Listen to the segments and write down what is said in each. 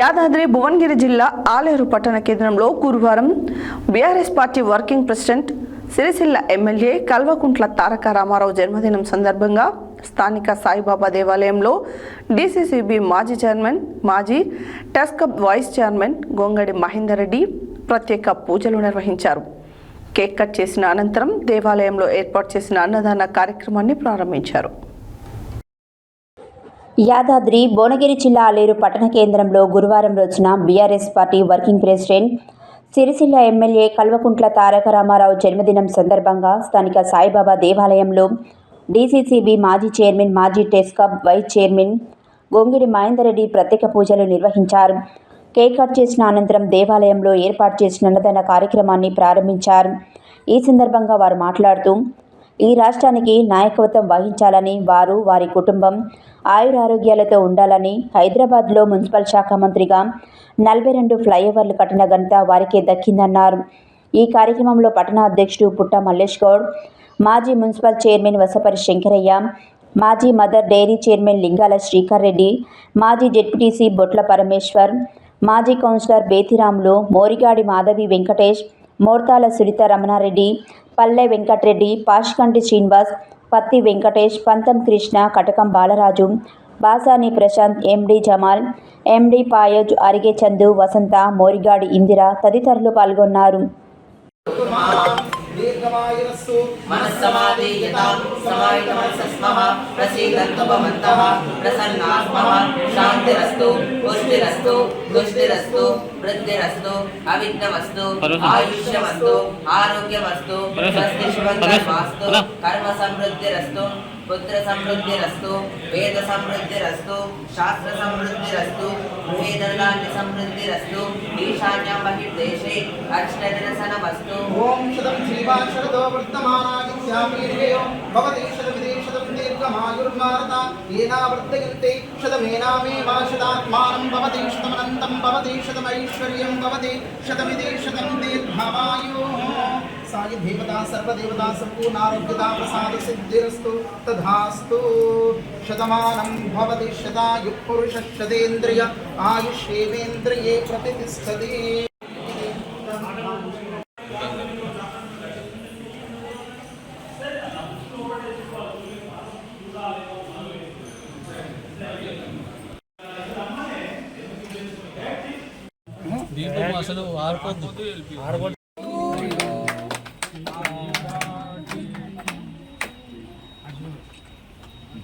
యాదాద్రి భువనగిరి జిల్లా ఆలేరు పట్టణ కేంద్రంలో గురువారం BRS party working president Sircilla MLA Kalvakuntla Taraka Ramarao జన్మదినం సందర్భంగా స్థానిక సాయిబాబా దేవాలయంలో డీసీసీబీ మాజీ చైర్మన్ మాజీ టెస్కప్ వైస్ చైర్మన్ గొంగడి మహేందర్ రెడ్డి ప్రత్యేక పూజలు నిర్వహించారు. కేక్ కట్ చేసిన అనంతరం దేవాలయంలో ఏర్పాటు చేసిన అన్నదాన కార్యక్రమాన్ని ప్రారంభించారు. యాదాద్రి భువనగిరి జిల్లా ఆలేరు పట్టణ కేంద్రంలో గురువారం రోజున BRS party working president Sircilla MLA Kalvakuntla Taraka Ramarao జన్మదినం సందర్భంగా స్థానిక సాయిబాబా దేవాలయంలో డీసీసీబీ మాజీ చైర్మన్ మాజీ టెస్కబ్ వైస్ చైర్మన్ గొంగిడి మహేందర్రెడ్డి ప్రత్యేక పూజలు నిర్వహించారు. కేక్ కట్ చేసిన అనంతరం దేవాలయంలో ఏర్పాటు చేసిన అన్నదాన కార్యక్రమాన్ని ప్రారంభించారు. ఈ సందర్భంగా వారు మాట్లాడుతూ ఈ రాష్ట్రానికి నాయకత్వం వహించాలని వారు వారి కుటుంబం ఆయురారోగ్యాలతో ఉండాలని హైదరాబాద్లో మున్సిపల్ శాఖ మంత్రిగా నలభై రెండు ఫ్లైఓవర్లు కట్టిన ఘనత వారికే దక్కిందన్నారు. ఈ కార్యక్రమంలో పట్టణ అధ్యక్షుడు పుట్ట మల్లేష్ గౌడ్ మాజీ మున్సిపల్ చైర్మన్ వసపరి శంకరయ్య మాజీ Mother Dairy chairman Lingala Srikar Reddy మాజీ జెడ్పీటీసీ బొట్ల పరమేశ్వర్ మాజీ కౌన్సిలర్ బేతిరాములు మోరిగాడి మాధవి వెంకటేష్ మోర్తాల సునీత రమణారెడ్డి పల్లె వెంకట్రెడ్డి పాష్కంటి శ్రీనివాస్ పత్తి వెంకటేష్ పంతం కృష్ణ కటకం బాలరాజు బాసాని ప్రశాంత్ ఎండి జమాల్ ఎండి పాయోజ్ అరిగే చందు వసంత మోరిగాడి ఇందిర తదితరులు పాల్గొన్నారు. समायनस्तु मनस्समादेयतां समायितमनसस्मः प्रसीदन्तु भवन्तः प्रसन्नास्मः शान्तिरस्तु पुष्टिरस्तु तुष्टिरस्तु वृद्धिरस्तु अविद्यमस्तु आयुष्यमस्तु आरोग्यमस्तु स्वस्तिष्वन्तर्मास्तु कर्मसमृद्धिरस्तु కర్మ సమృద్ధిరస్తు పుత్ర సమృద్ధిరస్తు వేద సమృద్ధిరస్తు శాస్త్ర సమృద్ధిరస్తు గృహేదర్గాన్ని సమృద్ధిరస్తు ఈశాన్యం బహిర్దేశే అర్చనరసనమస్తు ఓం శతం జీవాన్ శరదో వర్తమానాగిత్యామీర్యో భవతి శతమిదే శతం దీర్ఘమాయుర్మారత ఏనావర్తయంతే శతమేనామే వా శతాత్మానం భవతి శతమనంతం భవతి శతమైశ్వర్యం భవతి శతమిదే శతం దీర్ఘమాయు సాయి దేవతా సర్వదేవతా సంపూర్ణారోగ్యతా ప్రసాద సిద్ధిరస్తు తథాస్తు శతమానం భవతి శతాయు పురుష శతేంద్రియ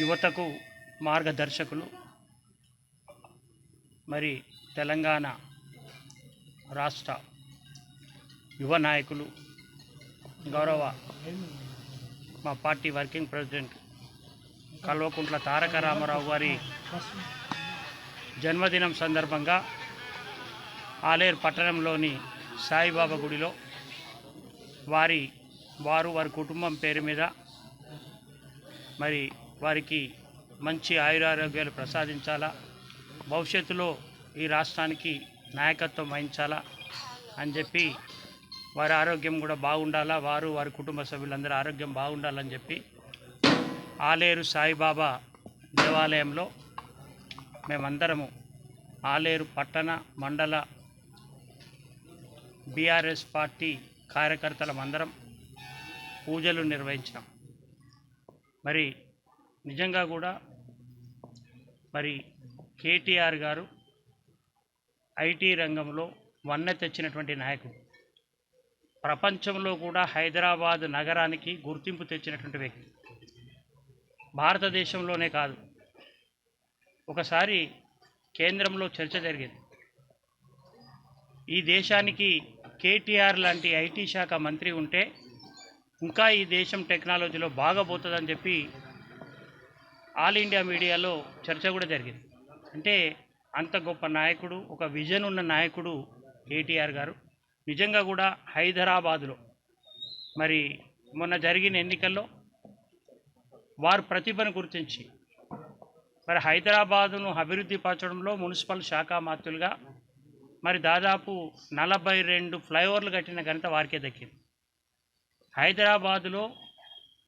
యువతకు మార్గదర్శకులు. మరి తెలంగాణ రాష్ట్ర యువ నాయకులు గౌరవ మా party working president Kalvakuntla Taraka Ramarao గారి జన్మదినం సందర్భంగా ఆలేరు పట్టణంలోని సాయిబాబా గుడిలో వారి వారు వారి కుటుంబం పేరు మీద మరి వారికి మంచి ఆయురారోగ్యాలు ప్రసాదించాలా? భవిష్యత్తులో ఈ రాష్ట్రానికి నాయకత్వం వహించాలా? అని చెప్పి వారి ఆరోగ్యం కూడా బాగుండాలా? వారు వారి కుటుంబ సభ్యులందరూ ఆరోగ్యం బాగుండాలని చెప్పి ఆలేరు సాయిబాబా దేవాలయంలో మేమందరము ఆలేరు పట్టణ మండల బీఆర్ఎస్ పార్టీ కార్యకర్తలమందరం పూజలు నిర్వహించినాం. మరి నిజంగా కూడా మరి కేటీఆర్ గారు ఐటీ రంగంలో వన్నె తెచ్చినటువంటి నాయకుడు. ప్రపంచంలో కూడా హైదరాబాద్ నగరానికి గుర్తింపు తెచ్చినటువంటి వ్యక్తి. భారతదేశంలోనే కాదు. ఒకసారి కేంద్రంలో చర్చ జరిగింది. ఈ దేశానికి కేటీఆర్ లాంటి ఐటీ శాఖ మంత్రి ఉంటే ఇంకా ఈ దేశం టెక్నాలజీలో బాగా పోతుందని చెప్పి ఆల్ ఇండియా మీడియాలో చర్చ కూడా జరిగింది. అంటే అంత గొప్ప నాయకుడు ఒక విజన్ ఉన్న నాయకుడు కేటీఆర్ గారు. నిజంగా కూడా హైదరాబాదులో మరి మొన్న జరిగిన ఎన్నికల్లో వారు ప్రతిభను గుర్తించి మరి హైదరాబాదును అభివృద్ధి పరచడంలో మున్సిపల్ శాఖ మాత్రులుగా మరి దాదాపు నలభై రెండు ఫ్లైఓవర్లు కట్టిన ఘనత వారికే దక్కింది. హైదరాబాదులో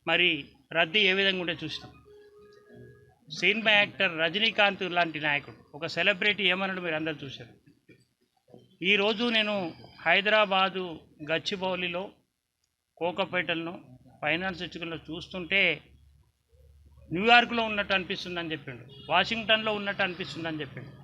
మరి రద్దీ ఏ విధంగా ఉంటే చూసినాం? సినిమా యాక్టర్ రజనీకాంత్ లాంటి నాయకుడు. ఒక సెలబ్రిటీ ఏమన్నాడు మీరు అందరు చూశారు. ఈరోజు నేను హైదరాబాదు గచ్చిబౌలిలో కోకపేటలను ఫైనాన్స్ ఇచ్చుకుల్లో చూస్తుంటే న్యూయార్క్లో ఉన్నట్టు అనిపిస్తుందని చెప్పిండు. వాషింగ్టన్లో ఉన్నట్టు అనిపిస్తుందని చెప్పిండు.